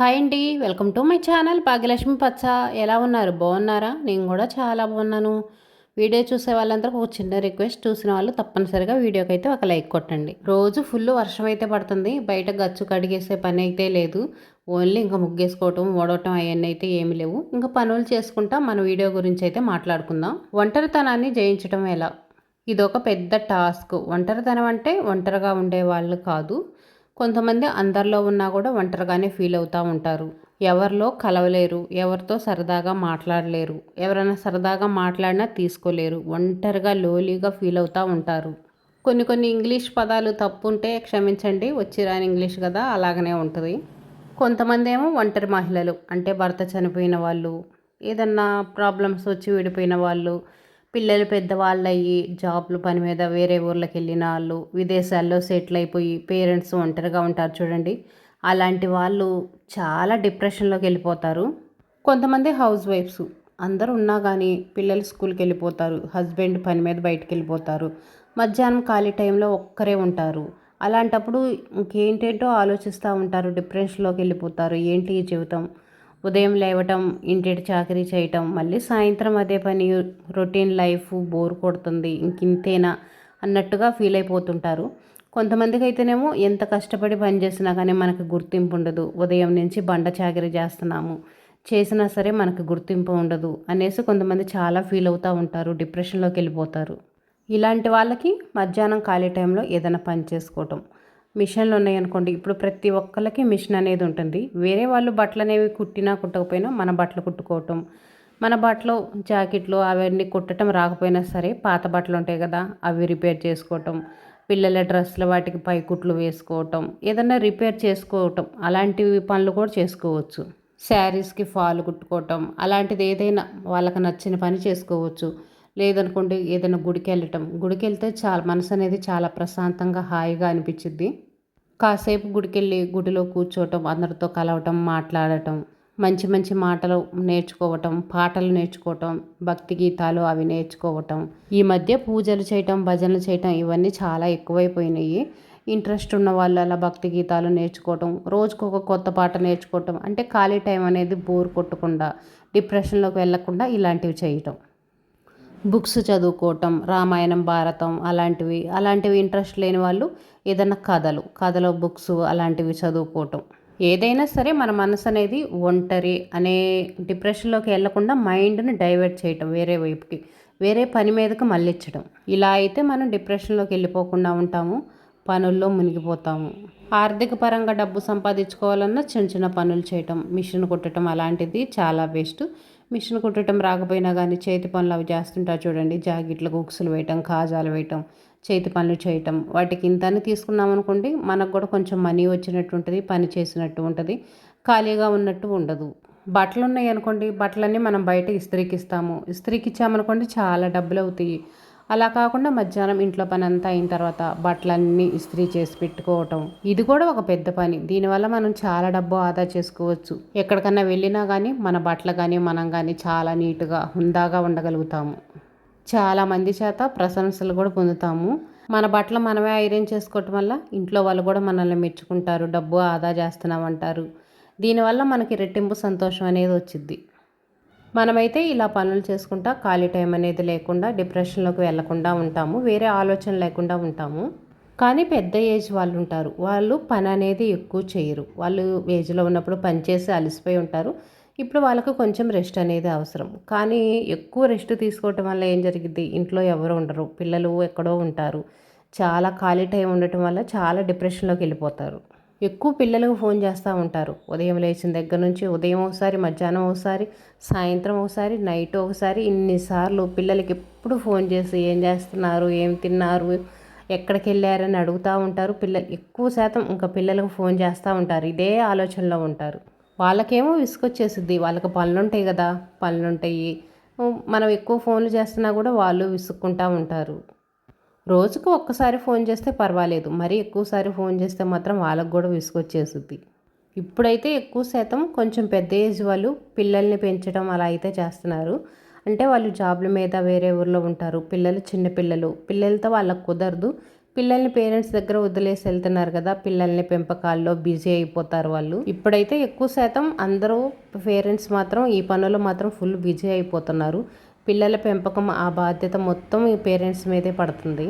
Hi అండి welcome to my channel Bhagyalakshmi పచ్చ. ఎలా ఉన్నారు? బాగున్నారా? నేను కూడా చాలా బాగున్నాను. వీడియో చూసే వాళ్ళందరూ ఒక చిన్న రిక్వెస్ట్ చూసిన వాళ్ళు తప్పనిసరిగా వీడియోకి అయితే ఒక లైక్ కొట్టండి. రోజు ఫుల్ వర్షం అయితే పడుతుంది బయట గచ్చు కడిగేసే పని అయితే లేదు. ఓన్లీ ఇంకా ముగ్గేసుకోవటం ఓడవటం అవన్నీ అయితే ఏమి లేవు. ఇంకా పనులు చేసుకుంటా మన వీడియో గురించి అయితే మాట్లాడుకుందాం. ఒంటరితనాన్ని జయించడం ఎలా? ఇదొక పెద్ద టాస్క్. ఒంటరితనం అంటే ఒంటరిగా ఉండే వాళ్ళు కాదు. కొంతమంది అందరిలో ఉన్నా కూడా ఒంటరిగానే ఫీల్ అవుతూ ఉంటారు. ఎవరిలో కలవలేరు ఎవరితో సరదాగా మాట్లాడలేరు ఎవరైనా సరదాగా మాట్లాడినా తీసుకోలేరు ఒంటరిగా లోలీగా ఫీల్ అవుతూ ఉంటారు. కొన్ని కొన్ని ఇంగ్లీష్ పదాలు తప్పు ఉంటే క్షమించండి వచ్చి రాని ఇంగ్లీష్ కదా అలాగనే ఉంటుంది. కొంతమంది ఏమో ఒంటరి మహిళలు అంటే భర్త చనిపోయిన వాళ్ళు ఏదన్నా ప్రాబ్లమ్స్ వచ్చి విడిపోయిన వాళ్ళు పిల్లలు పెద్దవాళ్ళు అయ్యి జాబ్లు పని మీద వేరే ఊర్లోకి వెళ్ళిన వాళ్ళు విదేశాల్లో సెటిల్ అయిపోయి పేరెంట్స్ ఒంటరిగా ఉంటారు చూడండి. అలాంటి వాళ్ళు చాలా డిప్రెషన్లోకి వెళ్ళిపోతారు. కొంతమంది హౌస్ వైఫ్స్ అందరూ ఉన్నా కానీ పిల్లలు స్కూల్కి వెళ్ళిపోతారు హస్బెండ్ పని మీద బయటకు వెళ్ళిపోతారు మధ్యాహ్నం ఖాళీ టైంలో ఒక్కరే ఉంటారు. అలాంటప్పుడు ఇంకేంటేంటో ఆలోచిస్తూ ఉంటారు డిప్రెషన్లోకి వెళ్ళిపోతారు. ఏంటి ఈ జీవితం? ఉదయం లేవటం ఇంటి చాకరీ చేయటం మళ్ళీ సాయంత్రం అదే పని రొటీన్ లైఫ్ బోర్ కొడుతుంది ఇంకింతేనా అన్నట్టుగా ఫీల్ అయిపోతుంటారు. కొంతమందికి అయితేనేమో ఎంత కష్టపడి పని చేసినా కానీ మనకు గుర్తింపు ఉండదు. ఉదయం నుంచి బండ చాకరీ చేస్తున్నాము చేసినా సరే మనకు గుర్తింపు ఉండదు అనేసి కొంతమంది చాలా ఫీల్ అవుతూ ఉంటారు డిప్రెషన్లోకి వెళ్ళిపోతారు. ఇలాంటి వాళ్ళకి మధ్యాహ్నం ఖాళీ టైంలో ఏదైనా పని చేసుకోవటం. మిషన్లు ఉన్నాయనుకోండి ఇప్పుడు ప్రతి ఒక్కరికి మిషన్ అనేది ఉంటుంది. వేరే వాళ్ళు బట్టలు అనేవి కుట్టినా కుట్టకపోయినా మన బట్టలు కుట్టుకోవటం మన బట్టలు జాకెట్లు అవన్నీ కుట్టడం రాకపోయినా సరే పాత బట్టలు ఉంటాయి కదా అవి రిపేర్ చేసుకోవటం పిల్లల డ్రెస్సులు వాటికి పైకుట్లు వేసుకోవటం ఏదన్నా రిపేర్ చేసుకోవటం అలాంటివి పనులు కూడా చేసుకోవచ్చు. శారీస్కి ఫాల్ కుట్టుకోవటం అలాంటిది ఏదైనా వాళ్ళకి నచ్చిన పని చేసుకోవచ్చు. లేదనుకోండి ఏదైనా గుడికి వెళ్ళటం గుడికి వెళ్తే చాలా మనసు అనేది చాలా ప్రశాంతంగా హాయిగా అనిపించింది కాసేపు గుడికెళ్ళి గుడిలో కూర్చోవటం అందరితో కలవటం మాట్లాడటం మంచి మంచి మాటలు నేర్చుకోవటం పాటలు నేర్చుకోవటం భక్తి గీతాలు అవి నేర్చుకోవటం. ఈ మధ్య పూజలు చేయటం భజనలు చేయటం ఇవన్నీ చాలా ఎక్కువైపోయినాయి. ఇంట్రెస్ట్ ఉన్న వాళ్ళు అలా భక్తి గీతాలు నేర్చుకోవటం రోజుకు ఒక కొత్త పాట నేర్చుకోవటం అంటే ఖాళీ టైం అనేది బోర్ కొట్టకుండా డిప్రెషన్లోకి వెళ్ళకుండా ఇలాంటివి చేయటం. బుక్స్ చదువుకోవటం రామాయణం భారతం అలాంటివి అలాంటివి ఇంట్రెస్ట్ లేని వాళ్ళు ఏదైనా కథలు కథలు బుక్స్ అలాంటివి చదువుకోవటం. ఏదైనా సరే మన మనసు అనేది ఒంటరి అనే డిప్రెషన్లోకి వెళ్ళకుండా మైండ్ని డైవర్ట్ చేయటం వేరే వైపుకి వేరే పని మీదకి మళ్ళించడం ఇలా అయితే మనం డిప్రెషన్లోకి వెళ్ళిపోకుండా ఉంటాము పనుల్లో మునిగిపోతాము. ఆర్థిక పరంగా డబ్బు సంపాదించుకోవాలన్నా చిన్న చిన్న పనులు చేయటం మిషన్ కుట్టడం అలాంటిది చాలా బెస్ట్. మిషన్ కుట్టడం రాకపోయినా కానీ చేతి పనులు అవి చేస్తుంటారు చూడండి. జాకెట్లు గుక్సులు వేయటం కాజాలు వేయటం చేతి పనులు చేయటం. వాటికి ఇంతని తీసుకున్నాం అనుకోండి మనకు కూడా కొంచెం మనీ వచ్చినట్టు ఉంటుంది పని చేసినట్టు ఉంటుంది. ఖాళీగా ఉన్నట్టు ఉండదు. బట్టలు ఉన్నాయి అనుకోండి బట్టలన్నీ మనం బయట ఇస్త్రీకి ఇస్తాము ఇస్త్రీకి ఇచ్చామనుకోండి చాలా డబ్బులు అవుతాయి. అలా కాకుండా మధ్యాహ్నం ఇంట్లో పని అంతా అయిన తర్వాత బట్టలన్నీ ఇస్త్రీ చేసి పెట్టుకోవటం ఇది కూడా ఒక పెద్ద పని. దీనివల్ల మనం చాలా డబ్బు ఆదా చేసుకోవచ్చు. ఎక్కడికన్నా వెళ్ళినా కానీ మన బట్టలు కానీ మనం కానీ చాలా నీట్గా హుందాగా ఉండగలుగుతాము. చాలా మంది చేత ప్రశంసలు కూడా పొందుతాము. మన బట్టలు మనమే ఐరన్ చేసుకోవటం వల్ల ఇంట్లో వాళ్ళు కూడా మనల్ని మెచ్చుకుంటారు డబ్బు ఆదా చేస్తున్నామంటారు. దీనివల్ల మనకి రెట్టింపు సంతోషం అనేది వచ్చింది మనమైతే ఇలా పనులు చేసుకుంటా ఖాళీ టైం అనేది లేకుండా డిప్రెషన్లోకి వెళ్ళకుండా ఉంటాము. వేరే ఆలోచన లేకుండా ఉంటాము. కానీ పెద్ద ఏజ్ వాళ్ళు ఉంటారు. వాళ్ళు పని అనేది ఎక్కువ చేయరు. వాళ్ళు ఏజ్లో ఉన్నప్పుడు పని చేసి అలసిపోయి ఉంటారు. ఇప్పుడు వాళ్ళకు కొంచెం రెస్ట్ అనేది అవసరం. కానీ ఎక్కువ రెస్ట్ తీసుకోవటం వల్ల ఏం జరిగింది ఇంట్లో ఎవరు ఉండరు. పిల్లలు ఎక్కడో ఉంటారు. చాలా ఖాళీ టైం ఉండటం వల్ల చాలా డిప్రెషన్లోకి వెళ్ళిపోతారు. ఎక్కువ పిల్లలకు ఫోన్ చేస్తూ ఉంటారు. ఉదయం లేచిన దగ్గర నుంచి ఉదయం ఒకసారి మధ్యాహ్నం ఒకసారి సాయంత్రం ఒకసారి నైట్ ఒకసారి ఇన్నిసార్లు పిల్లలకి ఎప్పుడు ఫోన్ చేసి ఏం చేస్తున్నారు ఏం తిన్నారు ఎక్కడికి వెళ్ళారని అడుగుతూ ఉంటారు. పిల్లలు ఎక్కువ శాతం ఇంకా పిల్లలకు ఫోన్ చేస్తూ ఉంటారు. ఇదే ఆలోచనలో ఉంటారు. వాళ్ళకేమో విసుకొచ్చేసిద్ది వాళ్ళకి పనులు ఉంటాయి కదా పనులు ఉంటాయి. మనం ఎక్కువ ఫోన్లు చేస్తున్నా కూడా వాళ్ళు విసుక్కుంటూ ఉంటారు. రోజుకు ఒక్కసారి ఫోన్ చేస్తే పర్వాలేదు. మరీ ఎక్కువసారి ఫోన్ చేస్తే మాత్రం వాళ్ళకు కూడా విసుగొచ్చేస్తుంది ఇప్పుడైతే ఎక్కువ శాతం కొంచెం పెద్ద ఏజ్ వాళ్ళు పిల్లల్ని పెంచడం అలా అయితే చేస్తున్నారు. అంటే వాళ్ళు జాబ్ల మీద వేరే ఊర్లో ఉంటారు. పిల్లలు చిన్న పిల్లలు. పిల్లలతో వాళ్ళకు కుదరదు. పిల్లల్ని పేరెంట్స్ దగ్గర వదిలేసి వెళ్తున్నారు కదా పిల్లల్ని పెంపకాల్లో బిజీ అయిపోతారు వాళ్ళు. ఇప్పుడైతే ఎక్కువ శాతం అందరూ పేరెంట్స్ మాత్రం ఈ పనులు మాత్రం ఫుల్ బిజీ అయిపోతున్నారు. పిల్లల పెంపకం ఆ బాధ్యత మొత్తం ఈ పేరెంట్స్ మీదే పడుతుంది.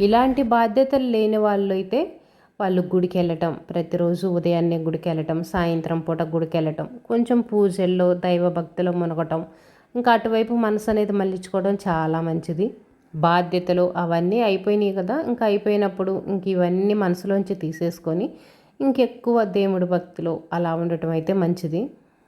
ఇలాంటి బాధ్యతలు లేని వాళ్ళు అయితే వాళ్ళు గుడికి వెళ్ళటం ప్రతిరోజు ఉదయాన్నే గుడికి వెళ్ళటం సాయంత్రం పూట గుడికి వెళ్ళటం కొంచెం పూజల్లో దైవ భక్తిలో మునగటం ఇంకా అటువైపు మనసు అనేది మళ్ళించుకోవడం చాలా మంచిది. బాధ్యతలు అవన్నీ అయిపోయినాయి కదా ఇంకా అయిపోయినప్పుడు ఇంక ఇవన్నీ మనసులోంచి తీసేసుకొని ఇంకెక్కువ దేవుడి భక్తిలో అలా ఉండటం అయితే మంచిది.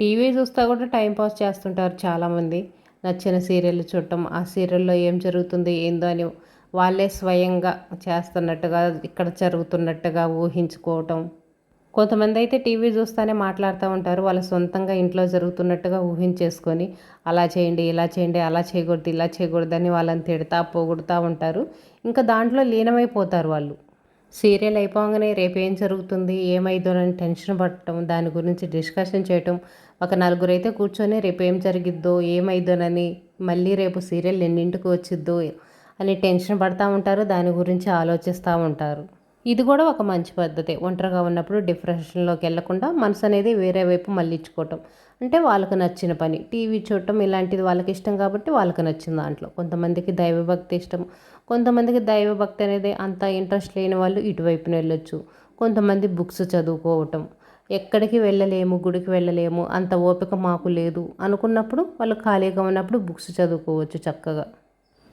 టీవీ చూస్తా కూడా టైంపాస్ చేస్తుంటారు చాలామంది. నచ్చిన సీరియల్ చూడటం ఆ సీరియల్లో ఏం జరుగుతుంది ఏందో అని వాళ్ళే స్వయంగా చేస్తున్నట్టుగా ఇక్కడ జరుగుతున్నట్టుగా ఊహించుకోవటం. కొంతమంది అయితే టీవీ చూస్తూనే మాట్లాడుతూ ఉంటారు వాళ్ళ సొంతంగా ఇంట్లో జరుగుతున్నట్టుగా ఊహించేసుకొని అలా చేయండి ఇలా చేయండి అలా చేయకూడదు ఇలా చేయకూడదని వాళ్ళని తిడతా పోగొడుతూ ఉంటారు. ఇంకా దాంట్లో లీనమైపోతారు వాళ్ళు. సీరియల్ అయిపోగానే రేపు ఏం జరుగుతుంది ఏమైందోనని టెన్షన్ పడటం దాని గురించి డిస్కషన్ చేయటం ఒక నలుగురు అయితే కూర్చొని రేపు ఏం జరిగిద్దో ఏమైందోనని మళ్ళీ రేపు సీరియల్ ఎన్నింటికి వచ్చిద్దో అని టెన్షన్ పడుతూ ఉంటారు దాని గురించి ఆలోచిస్తూ ఉంటారు. ఇది కూడా ఒక మంచి పద్ధతి. ఒంటరిగా ఉన్నప్పుడు డిప్రెషన్లోకి వెళ్ళకుండా మనసు అనేది వేరే వైపు మళ్ళించుకోవటం. అంటే వాళ్ళకు నచ్చిన పని. టీవీ చూడటం ఇలాంటిది వాళ్ళకి ఇష్టం కాబట్టి వాళ్ళకి నచ్చిన దాంట్లో. కొంతమందికి దైవభక్తి ఇష్టం. కొంతమందికి దైవభక్తి అనేది అంత ఇంట్రెస్ట్ లేని వాళ్ళు ఇటువైపున వెళ్ళొచ్చు. కొంతమంది బుక్స్ చదువుకోవటం. ఎక్కడికి వెళ్ళలేము గుడికి వెళ్ళలేము అంత ఓపిక మాకు లేదు అనుకున్నప్పుడు వాళ్ళు ఖాళీగా ఉన్నప్పుడు బుక్స్ చదువుకోవచ్చు చక్కగా.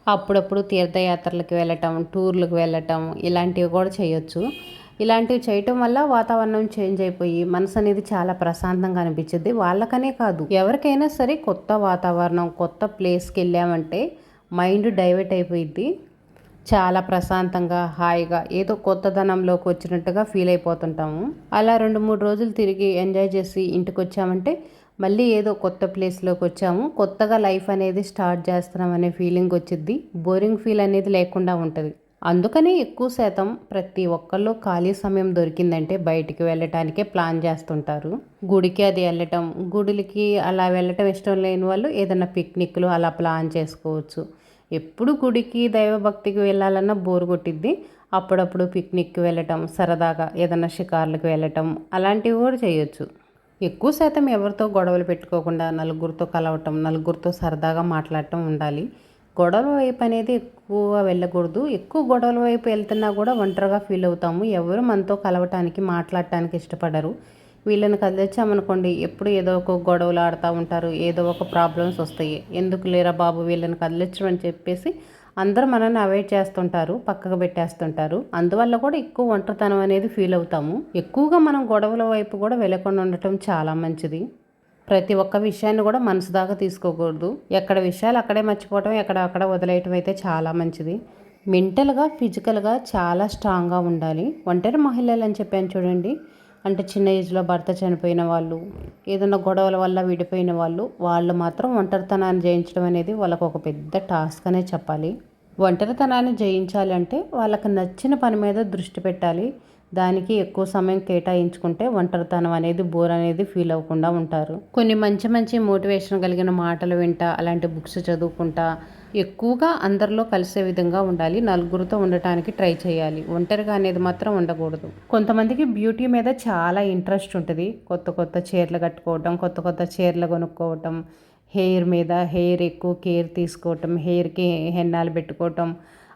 అప్పుడప్పుడు తీర్థయాత్రలకు వెళ్ళటం టూర్లకు వెళ్ళటం ఇలాంటివి కూడా చేయొచ్చు. ఇలాంటివి చేయటం వల్ల వాతావరణం చేంజ్ అయిపోయి మనసు అనేది చాలా ప్రశాంతంగా అనిపించింది వాళ్ళకనే కాదు ఎవరికైనా సరే కొత్త వాతావరణం కొత్త ప్లేస్కి వెళ్ళామంటే మైండ్ డైవర్ట్ అయిపోయింది చాలా ప్రశాంతంగా హాయిగా ఏదో కొత్తదనంలోకి వచ్చినట్టుగా ఫీల్ అయిపోతుంటాము. అలా రెండు మూడు రోజులు తిరిగి ఎంజాయ్ చేసి ఇంటికి వచ్చామంటే మళ్ళీ ఏదో కొత్త ప్లేస్లోకి వచ్చాము. కొత్తగా లైఫ్ అనేది స్టార్ట్ చేస్తున్నాం అనే ఫీలింగ్ వచ్చింది బోరింగ్ ఫీల్ అనేది లేకుండా ఉంటుంది. అందుకనే ఎక్కువ శాతం ప్రతి ఒక్కళ్ళు ఖాళీ సమయం దొరికిందంటే బయటికి వెళ్ళటానికే ప్లాన్ చేస్తుంటారు. గుడికి అది వెళ్ళటం గుడికి అలా వెళ్ళటం ఇష్టం లేని వాళ్ళు ఏదైనా పిక్నిక్లు అలా ప్లాన్ చేసుకోవచ్చు. ఎప్పుడు గుడికి దైవభక్తికి వెళ్ళాలన్నా బోర్ కొట్టిద్ది. అప్పుడప్పుడు పిక్నిక్కి వెళ్ళటం సరదాగా ఏదైనా షికార్లకు వెళ్ళటం అలాంటివి కూడా చేయొచ్చు. ఎక్కువ శాతం ఎవరితో గొడవలు పెట్టుకోకుండా నలుగురితో కలవటం నలుగురితో సరదాగా మాట్లాడటం ఉండాలి. గొడవల వైపు అనేది ఎక్కువ వెళ్ళకూడదు. ఎక్కువ గొడవల వైపు వెళ్తున్నా కూడా ఒంటరిగా ఫీల్ అవుతాము. ఎవరు మనతో కలవటానికి మాట్లాడటానికి ఇష్టపడరు. వీళ్ళని కదిలించామనుకోండి ఎప్పుడు ఏదో ఒక గొడవలు ఆడుతూ ఉంటారు ఏదో ఒక ప్రాబ్లమ్స్ వస్తాయి. ఎందుకు లేరా బాబు వీళ్ళని కదిలించమని చెప్పేసి అందరూ మనల్ని అవాయిడ్ చేస్తుంటారు పక్కకు పెట్టేస్తుంటారు. అందువల్ల కూడా ఎక్కువ ఒంటరితనం అనేది ఫీల్ అవుతాము. ఎక్కువగా మనం గొడవల వైపు కూడా వెళ్ళకుండా ఉండటం చాలా మంచిది. ప్రతి ఒక్క విషయాన్ని కూడా మనసు దాకా తీసుకోకూడదు. ఎక్కడ విషయాలు అక్కడే మర్చిపోవటం ఎక్కడ అక్కడ వదిలేయటం అయితే చాలా మంచిది. మెంటల్గా ఫిజికల్గా చాలా స్ట్రాంగ్గా ఉండాలి. ఒంటరి మహిళలు అని చెప్పాను చూడండి అంటే చిన్న ఏజ్లో భర్త చనిపోయిన వాళ్ళు ఏదైనా గొడవల వల్ల విడిపోయిన వాళ్ళు వాళ్ళు మాత్రం ఒంటరితనాన్ని జయించడం అనేది వాళ్ళకు ఒక పెద్ద టాస్క్ అనే చెప్పాలి. ఒంటరితనాన్ని జయించాలి అంటే వాళ్ళకి నచ్చిన పని మీద దృష్టి పెట్టాలి. దానికి ఎక్కువ సమయం కేటాయించుకుంటే ఒంటరితనం అనేది బోర్ అనేది ఫీల్ అవ్వకుండా ఉంటారు. కొన్ని మంచి మంచి మోటివేషన్ కలిగిన మాటలు వింటా అలాంటి బుక్స్ చదువుకుంటా ఎక్కువగా అందరిలో కలిసే విధంగా ఉండాలి నలుగురితో ఉండటానికి ట్రై చేయాలి. ఒంటరిగా అనేది మాత్రం ఉండకూడదు. కొంతమందికి బ్యూటీ మీద చాలా ఇంట్రెస్ట్ ఉంటుంది. కొత్త కొత్త చీరలు కట్టుకోవటం కొత్త కొత్త చీరలు కొనుక్కోవటం హెయిర్ మీద హెయిర్ ఎక్కువ కేర్ తీసుకోవటం హెయిర్కి హెన్నాలు పెట్టుకోవటం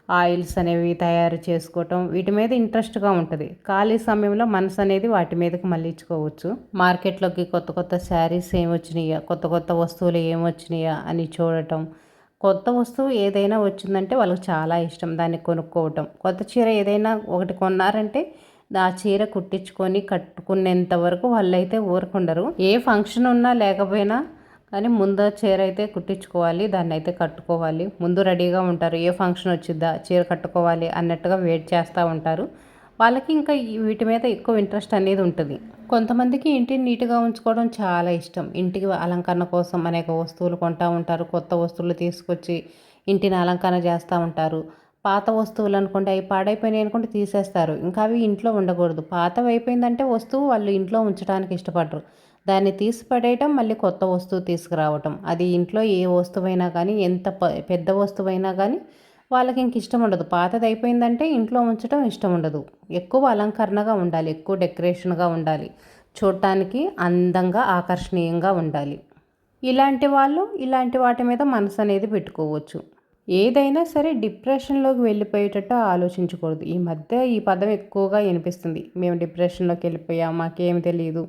ఆయిల్స్ అనేవి తయారు చేసుకోవటం వీటి మీద ఇంట్రెస్ట్గా ఉంటుంది. ఖాళీ సమయంలో మనసు అనేది వాటి మీదకి మళ్ళించుకోవచ్చు మార్కెట్లోకి కొత్త కొత్త శారీస్ ఏమొచ్చినాయా కొత్త కొత్త వస్తువులు ఏమొచ్చినాయా అని చూడటం. కొత్త వస్తువు ఏదైనా వచ్చిందంటే వాళ్ళకి చాలా ఇష్టం దాన్ని కొనుక్కోవటం. కొత్త చీర ఏదైనా ఒకటి కొన్నారంటే ఆ చీర కుట్టించుకొని కట్టుకునేంత వరకు వాళ్ళైతే ఊరుకుండరు. ఏ ఫంక్షన్ ఉన్నా లేకపోయినా కానీ ముందు చీర అయితే కుట్టించుకోవాలి దాన్ని అయితే కట్టుకోవాలి. ముందు రెడీగా ఉంటారు ఏ ఫంక్షన్ వచ్చిద్దా చీర కట్టుకోవాలి అన్నట్టుగా వెయిట్ చేస్తూ ఉంటారు. వాళ్ళకి ఇంకా వీటి మీద ఎక్కువ ఇంట్రెస్ట్ అనేది ఉంటుంది. కొంతమందికి ఇంటిని నీట్గా ఉంచుకోవడం చాలా ఇష్టం. ఇంటికి అలంకరణ కోసం అనేక వస్తువులు కొంటూ ఉంటారు కొత్త వస్తువులు తీసుకొచ్చి ఇంటిని అలంకరణ చేస్తూ ఉంటారు. పాత వస్తువులు అనుకుంటే అవి పాడైపోయినాయి అనుకుంటే తీసేస్తారు. ఇంకా అవి ఇంట్లో ఉండకూడదు. పాతవి అయిపోయిందంటే వస్తువు వాళ్ళు ఇంట్లో ఉంచడానికి ఇష్టపడరు. దాన్ని తీసి పడేయటం మళ్ళీ కొత్త వస్తువు తీసుకురావటం. అది ఇంట్లో ఏ వస్తువైనా కానీ ఎంత పెద్ద వస్తువైనా కానీ వాళ్ళకి ఇంక ఇష్టం ఉండదు. పాతది అయిపోయిందంటే ఇంట్లో ఉంచడం ఇష్టం ఉండదు. ఎక్కువ అలంకరణగా ఉండాలి ఎక్కువ డెకరేషన్గా ఉండాలి. చూడటానికి అందంగా ఆకర్షణీయంగా ఉండాలి. ఇలాంటి వాళ్ళు ఇలాంటి వాటి మీద మనసు అనేది పెట్టుకోవచ్చు. ఏదైనా సరే డిప్రెషన్లోకి వెళ్ళిపోయేటట్టు ఆలోచించకూడదు. ఈ మధ్య ఈ పదం ఎక్కువగా వినిపిస్తుంది. మేము డిప్రెషన్లోకి వెళ్ళిపోయాం మాకేమి తెలియదు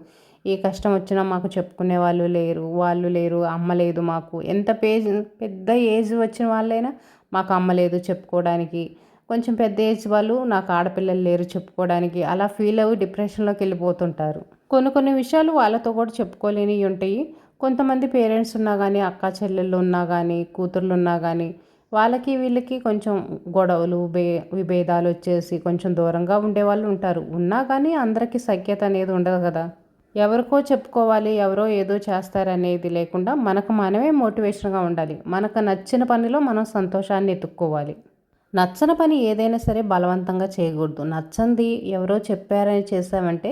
ఏ కష్టం వచ్చినా మాకు చెప్పుకునే వాళ్ళు లేరు వాళ్ళు లేరు అమ్మ లేదు మాకు. ఎంత పేజ్ పెద్ద ఏజ్ వచ్చిన వాళ్ళైనా మాకు అమ్మ లేదు చెప్పుకోవడానికి. కొంచెం పెద్ద ఏజ్ వాళ్ళు నాకు ఆడపిల్లలు లేరు చెప్పుకోవడానికి. అలా ఫీల్ అవి డిప్రెషన్లోకి వెళ్ళిపోతుంటారు. కొన్ని కొన్ని విషయాలు వాళ్ళతో కూడా చెప్పుకోలేనివి ఉంటాయి. కొంతమంది పేరెంట్స్ ఉన్నా కానీ అక్క చెల్లెళ్ళు ఉన్నా కానీ కూతుర్లు ఉన్నా కానీ వాళ్ళకి వీళ్ళకి కొంచెం గొడవలు బే విభేదాలు వచ్చేసి కొంచెం దూరంగా ఉండేవాళ్ళు ఉంటారు. ఉన్నా కానీ అందరికీ సఖ్యత అనేది ఉండదు కదా. ఎవరికో చెప్పుకోవాలి ఎవరో ఏదో చేస్తారనేది లేకుండా మనకు మనమే మోటివేషన్గా ఉండాలి. మనకు నచ్చిన పనిలో మనం సంతోషాన్ని ఎత్తుక్కోవాలి. నచ్చని పని ఏదైనా సరే బలవంతంగా చేయకూడదు. నచ్చంది ఎవరో చెప్పారని చేసామంటే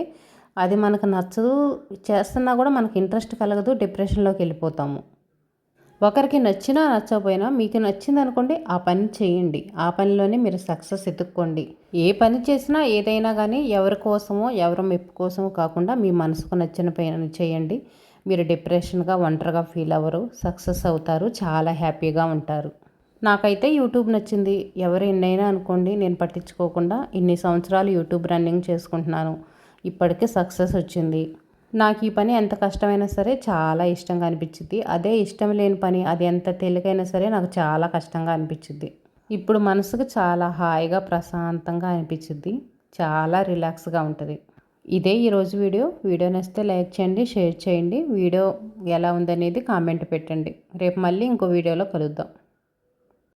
అది మనకు నచ్చదు చేస్తున్నా కూడా మనకు ఇంట్రెస్ట్ కలగదు డిప్రెషన్లోకి వెళ్ళిపోతాము. ఒకరికి నచ్చినా నచ్చకపోయినా మీకు నచ్చింది అనుకోండి ఆ పని చేయండి. ఆ పనిలోనే మీరు సక్సెస్ ఎదుక్కోండి ఏ పని చేసినా ఏదైనా కానీ ఎవరి కోసమో ఎవరి మెప్పు కోసమో కాకుండా మీ మనసుకు నచ్చిన పని చేయండి. మీరు డిప్రెషన్గా ఒంటరిగా ఫీల్ అవ్వరు. సక్సెస్ అవుతారు. చాలా హ్యాపీగా ఉంటారు. నాకైతే యూట్యూబ్ నచ్చింది. ఎవరు ఎన్నైనా అనుకోండి నేను పట్టించుకోకుండా ఇన్ని సంవత్సరాలు యూట్యూబ్ రన్నింగ్ చేసుకుంటున్నాను. ఇప్పటికే సక్సెస్ వచ్చింది. నాకు ఈ పని ఎంత కష్టమైనా సరే చాలా ఇష్టంగా అనిపించింది అదే ఇష్టం లేని పని అది ఎంత తేలికైనా సరే నాకు చాలా కష్టంగా అనిపించింది ఇప్పుడు మనసుకు చాలా హాయిగా ప్రశాంతంగా అనిపించింది చాలా రిలాక్స్గా ఉంటుంది. ఇదే ఈరోజు వీడియో. వీడియో నచ్చితే లైక్ చేయండి షేర్ చేయండి. వీడియో ఎలా ఉందనేది కామెంట్ పెట్టండి. రేపు మళ్ళీ ఇంకో వీడియోలో కలుద్దాం.